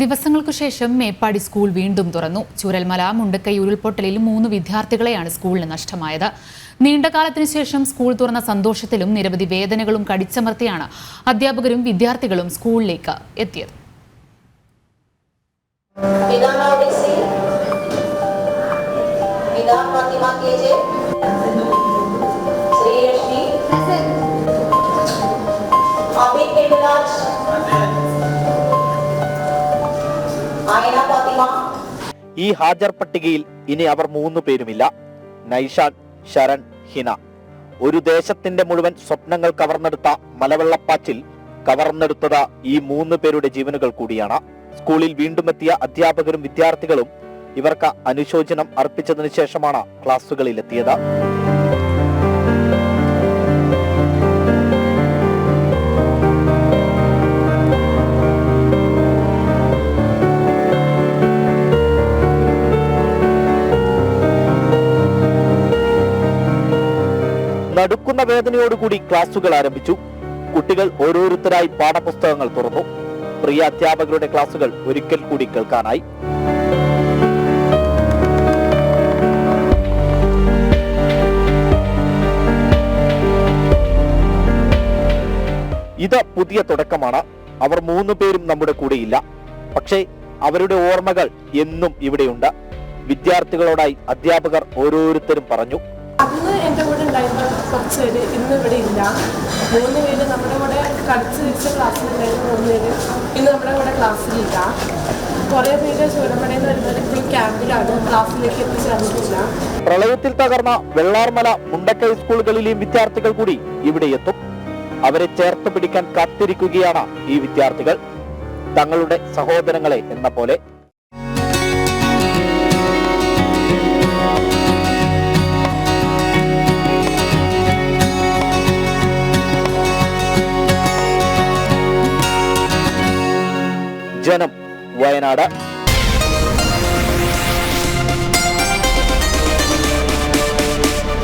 ദിവസങ്ങൾക്കു ശേഷം മേപ്പാടി സ്കൂൾ വീണ്ടും തുറന്നു. ചൂരൽമല മുണ്ടക്കൈ ഉരുൾപൊട്ടലിൽ മൂന്ന് വിദ്യാർത്ഥികളെയാണ് സ്കൂളിന് നഷ്ടമായത്. നീണ്ടകാലത്തിനു ശേഷം സ്കൂൾ തുറന്ന സന്തോഷത്തിലും നിരവധി വേദനകളും കടിച്ചമർത്തിയാണ് അധ്യാപകരും വിദ്യാർത്ഥികളും സ്കൂളിലേക്ക് എത്തിയത്. बिना ഈ ഹാജർ പട്ടികയിൽ ഇനി അവർ മൂന്ന് പേരുമില്ല. നൈഷാൻ ശരൺ ഹിന. ഒരു ദേശത്തിന്റെ മുഴുവൻ സ്വപ്നങ്ങൾ കവർന്നെടുത്ത മലവെള്ളപ്പാച്ചിൽ കവർന്നെടുത്തത് ഈ മൂന്ന് പേരുടെ ജീവനുകൾ കൂടിയാണ്. സ്കൂളിൽ വീണ്ടും എത്തിയ അധ്യാപകരും വിദ്യാർത്ഥികളും ഇവർക്ക് അനുശോചനം അർപ്പിച്ചതിനു ശേഷമാണ് ക്ലാസുകളിലെത്തിയത് നടുക്കുന്ന വേദനയോടുകൂടി ക്ലാസുകൾ ആരംഭിച്ചു. കുട്ടികൾ ഓരോരുത്തരായി പാഠപുസ്തകങ്ങൾ തുറന്നു. പ്രിയ അധ്യാപകരുടെ ക്ലാസുകൾ ഒരിക്കൽ കൂടി കേൾക്കാനായി. ഇത് പുതിയ തുടക്കമാണ്. അവർ മൂന്നു പേരും നമ്മുടെ കൂടെയില്ല. പക്ഷേ അവരുടെ ഓർമ്മകൾ എന്നും ഇവിടെയുണ്ട്. വിദ്യാർത്ഥികളോടായി അധ്യാപകർ ഓരോരുത്തരും പറഞ്ഞു പേര് ഇന്ന് ഇവിടെ ഇല്ല. മൂന്ന് പേര് നമ്മുടെ കൂടെ കടിച്ച് വെച്ച ക്ലാസ്സിലുണ്ടായിരുന്ന മൂന്ന് പേര്. ഇന്ന് നമ്മുടെ കൂടെ ക്ലാസ്സിലില്ല കുറേ പേര് ചൂരമടയിൽ നിന്ന് വരുന്നത് ഇപ്പോൾ ക്യാമ്പിലാണ് ക്ലാസ്സിലേക്ക് എത്തിച്ചേർന്നിട്ടില്ല. പ്രളയത്തിൽ തകർന്ന വെള്ളാർമല മുണ്ടക്കൈ സ്കൂളുകളിലെയും വിദ്യാർത്ഥികൾ കൂടി ഇവിടെ എത്തും. അവരെ ചേർത്ത് പിടിക്കാൻ കാത്തിരിക്കുകയാണ് ഈ വിദ്യാർത്ഥികൾ. തങ്ങളുടെ സഹോദരങ്ങളെ എന്ന പോലെ ജനം വയനാട്.